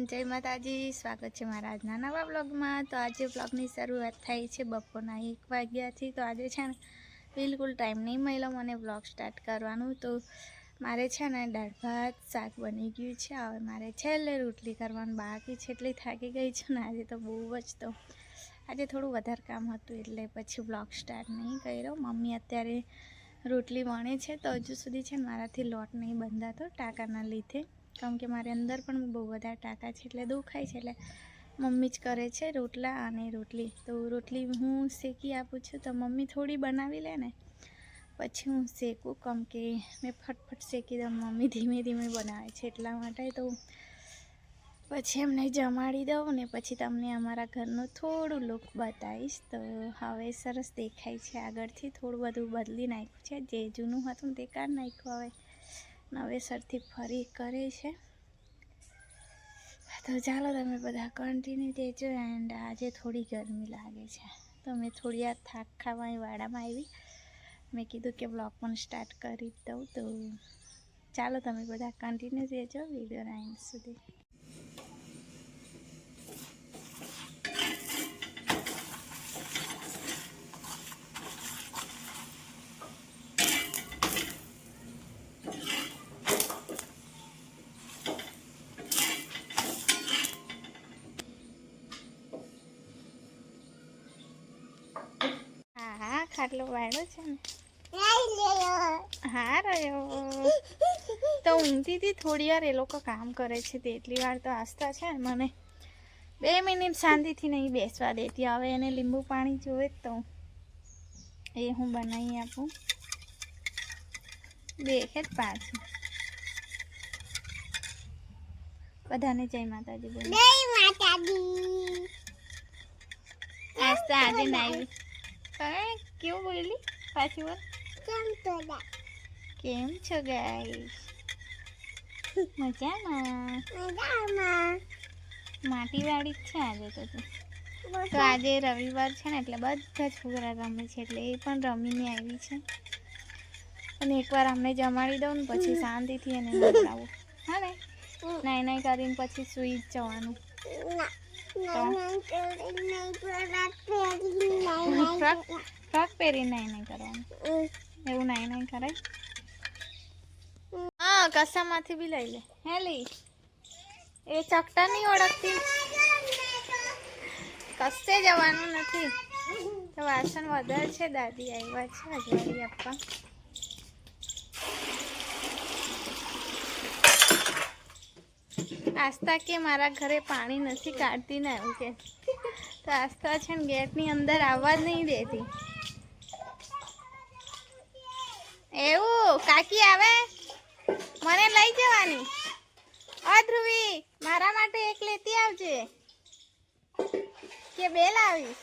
જય માતાજી, સ્વાગત છે મારા આજના નવા બ્લોગમાં તો આજે બ્લોગની શરૂઆત થઈ છે બપોરના એક વાગ્યાથી. તો આજે છે ને બિલકુલ ટાઈમ નહીં મળ્યો મને બ્લોગ સ્ટાર્ટ કરવાનું. તો મારે છે ને દાળ ભાત, શાક બની ગયું છે. હવે મારે છેલ્લે રોટલી કરવાનું. બાકી છે એટલી થાકી ગઈ છું ને આજે તો બહુ જ તો. આજે થોડું વધારે કામ હતું એટલે પછી બ્લોગ સ્ટાર્ટ નહીં કર્યો. મમ્મી અત્યારે રોટલી વણે છે. તો હજુ સુધી છે ને મારાથી લોટ નહીં બંધાતો ટાંકાના લીધે કેમ કે મારે અંદર પણ બહુ બધા ટાંકા છે એટલે દુખાય છે એટલે મમ્મી જ કરે છે રોટલા અને રોટલી. તો રોટલી હું શેકી આપું છું તો મમ્મી થોડી બનાવી લે ને, પછી હું શેકું. કેમ કે મેં ફટફટ શેકી દઉં, મમ્મી ધીમે ધીમે બનાવે છે એટલા માટે. તો પછી એમને જમાડી દઉં ને પછી તમને અમારા ઘરનું થોડું લુક બતાવીશ. તો હવે સરસ દેખાય છે. આગળથી થોડું બધું બદલી નાખ્યું છે. જે જૂનું હતું તે કાઢ નાખ્યું હવે. નવેસરથી ફરી કરે છે. તો ચાલો તમે બધા કન્ટિન્યુ દેજો એન્ડ આજે થોડી ગરમી લાગે છે. તો મેં થોડી આ થાક ખાવા વાડામાં આવી. મેં કીધું કે બ્લોગ પણ સ્ટાર્ટ કરી દઉં. તો ચાલો તમે બધા કન્ટિન્યુ દેજો વીડિયો એન્ડ સુધી હા હા ખાટલો વાળો છે ને? હા રહ્યો. તો ઊંઘતી હતી થોડી વાર એ લોકો કામ કરે છે તેટલી વાર તો આસ્થા છે ને મને. બે મિનિટ શાંતિથી નહીં બેસવા દેતી. હવે એને લીંબુ પાણી જોવે જ તો. એ હું બનાવી આપું. દેખે જ પાછું. બધાને જય માતાજી બોલો. આસ્તા આજે નાઈ કેવું બોલી પાછી બોલ. કેમ છો ગાઈસ? મજામાં? માટીવાળી જ છે આજે તો તું. તો આજે રવિવાર છે ને એટલે બધા છોકરા રમે છે એટલે એ પણ રમીને આવી છે. અને એકવાર અમને જમાડી દઉં ને પછી શાંતિથી એને નવડાવું. હા ને? નાઈ નાઈ કરીને પછી સૂઈ જ જવાનું. ફ્રોક હા કસામાંથી બી લઈ લે. હેલી એ ચકટા નહીં ઓળખતી કશે જવાનું નથી. વાસણ વધારે છે, દાદી આવ્યા છે, અજવાળી આપવા. આસ્તા કે મારા ઘરે પાણી નથી કાઢતી ને એવું કે. તો આસ્થા છે ને ગેટની અંદર આવવા જ નહીં દેતી. એવું, કાકી આવે? મને લઈ જવાની. અ, ધ્રુવી, મારા માટે એક લેતી આવજે. કે બે લાવીશ?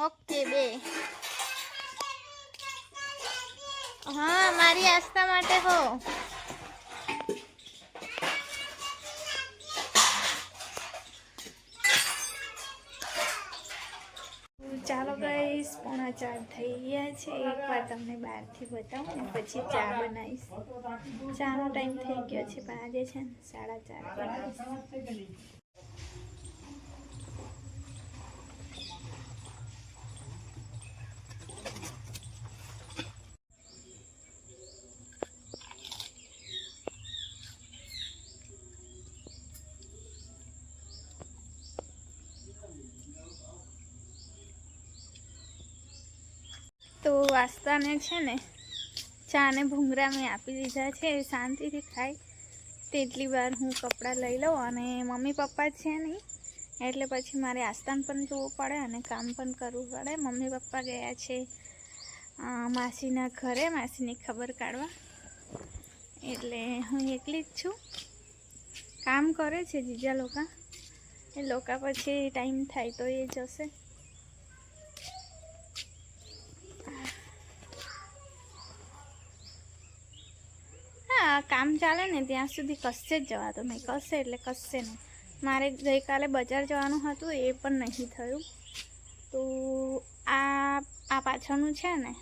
ઓકે, બે. હા, મારી આસ્થા માટે હો. ગઈશ પોણા ચાર થઈ ગયા છે. એકવાર તમને બહારથી બતાવું ને પછી ચા બનાવીશ. ચાનો ટાઈમ થઈ ગયો છે, પણ આજે છે ને સાડા ચાર બનાવીશ તો વાસ્તાને છે ને ચા ને ભૂંગરા મેં આપી દીધા છે શાંતિથી ખાય. તેટલી વાર હું કપડાં લઈ લઉં અને મમ્મી પપ્પા છે નહીં, એટલે પછી મારે આસ્થાન પણ જોવું પડે અને કામ પણ કરવું પડે. મમ્મી પપ્પા ગયા છે માસીના ઘરે, માસીની ખબર કાઢવા. એટલે હું એકલી જ છું. કામ કરે છે જીજા લોકો. એ લોકો પછી ટાઈમ થાય તો એ જશે હા કામ ચાલે ને ત્યાં સુધી કશે જ જવાતું નહીં. કશે એટલે કશે નહીં. મારે ગઈકાલે બજાર જવાનું હતું, એ પણ નહીં થયું. તો આ આ પાછળનું છે ને,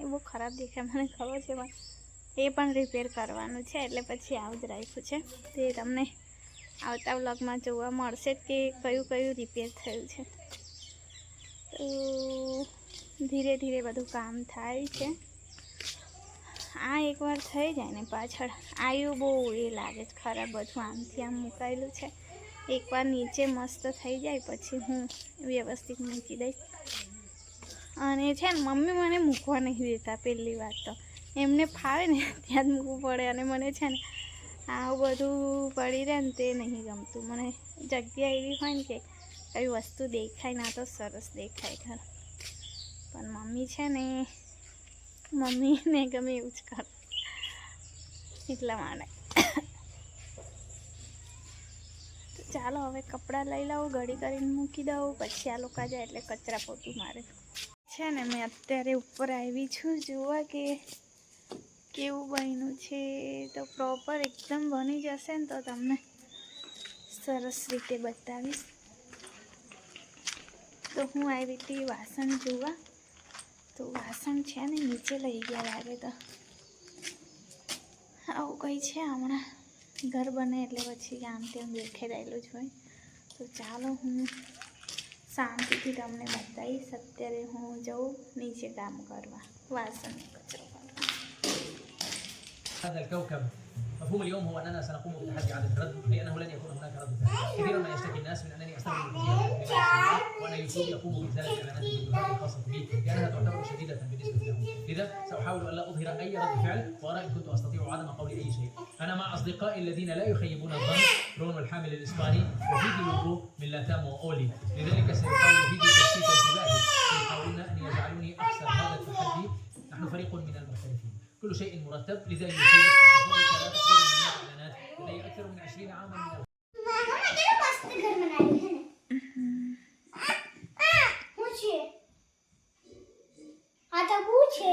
એ બહુ ખરાબ દેખાય મને ખબર છે, પણ એ પણ રિપેર કરવાનું છે, એટલે પછી આવું જ રાખ્યું છે. તે તમને આવતા વ્લોગમાં જોવા મળશે કે કયું કયું રિપેર થયું છે. તો ધીરે ધીરે બધું કામ થાય છે. આ એકવાર થઈ જાય ને પાછળ આયું બહુ એ લાગે છે ખરાબ બધું આમથી આમ મુકાયેલું છે. એકવાર નીચે મસ્ત થઈ જાય પછી હું વ્યવસ્થિત મૂકી દઈશ. અને છે ને મમ્મી મને મૂકવા નહીં દેતા પહેલી વાત તો. એમને ફાવે ને ત્યાં જ મૂકવું પડે અને મને છે ને આવું બધું પડી રહે ને તે નહીં ગમતું. મને જગ્યા એવી હોય ને કે કઈ વસ્તુ દેખાય ના તો સરસ દેખાય ઘર પણ મમ્મી છે ને મમ્મીને ગમે એવું જ કર. એટલા માટે. ચાલો હવે કપડાં લઈ લઉં ઘડી કરીને મૂકી દઉં, પછી આ લોકો જાય એટલે કચરા પોતું મારે. છે ને, મેં અત્યારે ઉપર આવી છું. જોવા કે કેવું બન્યું છે. તો પ્રોપર એકદમ બની જશે ને તો તમને સરસ રીતે બતાવીશ. તો હું આવી હતી વાસણ જોવા. તો વાસણ છે ને નીચે લઈ ગયા લાગે તો. આવું કંઈ છે હમણાં? ઘર બને એટલે પછી આમ તેમ દેખાઈ રહેલું જ હોય. તો ચાલો હું શાંતિથી તમને બતાવીશ. અત્યારે હું જઉં નીચે કામ કરવા. વાસણ કચરો هذا الكوكب. مفهوم اليوم هو أننا سنقوم بتحدي عدد الرد لأنه لن يكون هناك رد فعل. كثيرا ما يشتكي الناس من أنني أستخدم وأن يوتيوب يقوم بازاله إعلانات الخاصه بي لأنها تعتبر شديدة بالنسبة لهم، لذا سأحاول أن لا أظهر أي رد فعل وأرى إن كنت أستطيع عدم قول أي شيء. أنا مع أصدقائي الذين لا يخيبون الظن رونو الحامل الإسباني وفيديو لوجو من لاتام وأولي، لذلك سيحاول فيديو تشتيت انتباهي. سيحاولون أن يجعلوني اخسر هذا التحدي. نحن فريق من المحترفين. كل شيء مرتب لذا يوتيوب بفضلك لا تقدر من الاعلانات لدي اكثر من 20 عاما من الخبرة. મસ્ત ઘર બનાવ્યું હે ને હું છે આ તો બહુ છે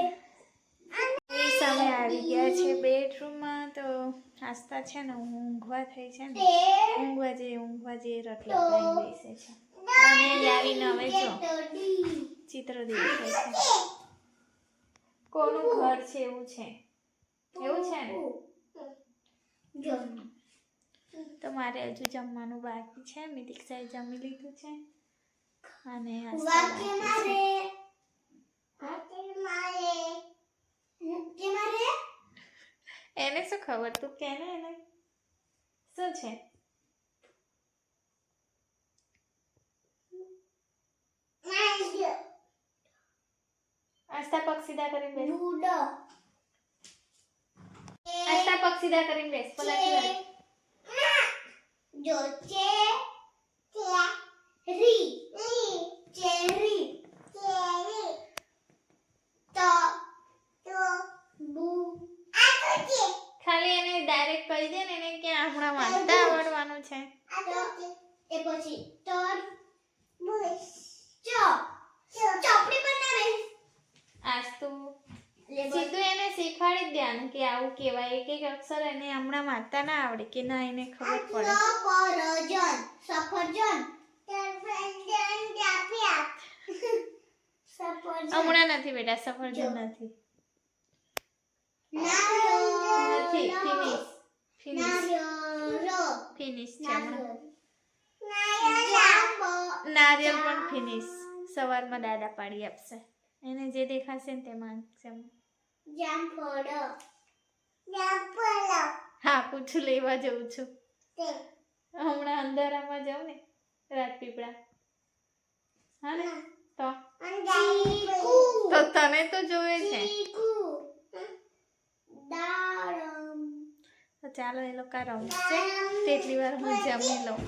એ સામે આવી ગયા છે બેડરૂમમાં તો આસ્તા છે ને હું ઊંઘવા થઈ છે ને તે ઊંઘવા જઈએ ઊંઘવા જઈએ રટલા લઈને બેસે છે અને જ આવીને હવે જો ટોડી ચિત્ર દેખાય છે કોનું ઘર છે એવું છે? એવું છે ને? તમારે મારે હજુ જમવાનું બાકી છે. મિતિક્ષાએ જમી લીધું છે. અને એને શું ખબર? તું કે ને એને? શું છે? આસ્તા પગ સીધા કરીને બેસ. લૂડો. આસ્તા પગ સીધા કરીને બેસ પલાટી વાળી. જો ચે ચેરી. Cherry cherry. તો તો બુ. આ તો છે. ખાલી એને ડાયરેક્ટ કહી દે ને એને કે હમણાં વાંચતા આવડવાનું છે. આ તો એ પછી તર બુશ ચો ચોપડી બનાવે આજ તું લે બસ. સીધું એને શીખવાડી કે આવું કહેવાય એક એક અક્ષર એને હમણાં વાંચતા ના આવડે કે ના એને ખબર પડે. સફરજન. સફરજન. હમણાં નથી બેટા સફરજન નથી. નથી ફિનિશ ફિનિશ. ફિનિશ છે નારિયેળ પણ ફિનિશ. સવારમાં દાદા પાડી આપશે. એને જે દેખાશે ને તે જામફળ હા પૂછું લેવા જઉં છું. હમણાં અંધારામાં જાઉં ને રાજપીપળા હા ને? તો? તો તને તો જોવે છે. ચાલો એ લોકો રમશે. તેટલી વાર હું જમી લઉં.